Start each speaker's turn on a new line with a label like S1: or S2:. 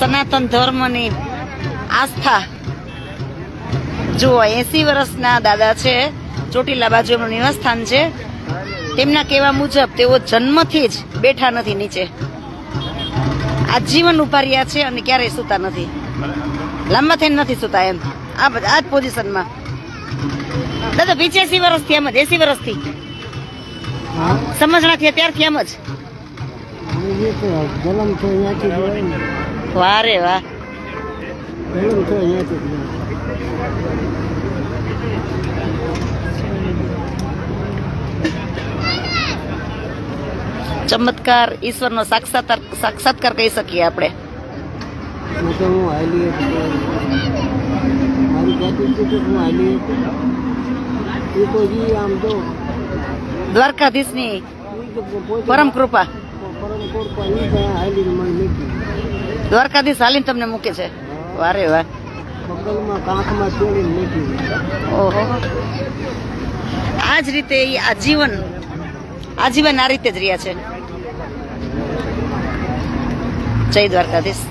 S1: સનાતન ધર્મની આસ્થા. જુઓ એસી વર્ષના દાદા છે ચોટીલા બાજુ એમનું નિવાસસ્થાન છે. તેમના કહેવા મુજબ તેઓ જન્મથી જ બેઠા નથી નીચે. આજીવન ઊભા રહ્યા છે અને ક્યારેય સૂતા નથી. લાંબા થઈને નથી સૂતા એમ. આ બધા આ જ પોઝિશનમાં. દાદા પીચેસી વર્ષથી એમ જ એસી વર્ષથી. સમજણા થયા ત્યારથી એમ જ.
S2: જન્મ છે અહીંયાથી ને
S1: વાહ.
S2: જન્મ તો અહીંયાથી
S1: ચમત્કાર, ઈશ્વરનો સાક્ષાત્કાર સાક્ષાત્કાર કહી શકીએ આપણે.
S2: હું હાલી છે હું હાલી તો આમ તો
S1: દ્વારકાધીશની પરમ કૃપા. દ્વારકાધીશ હાલીને તમને મૂકે છે? વારે
S2: વાર
S1: ઓહો આ જ રીતે આજીવન આજીવન આ રીતે જ રહ્યા છે. જય દ્વારકાધીશ.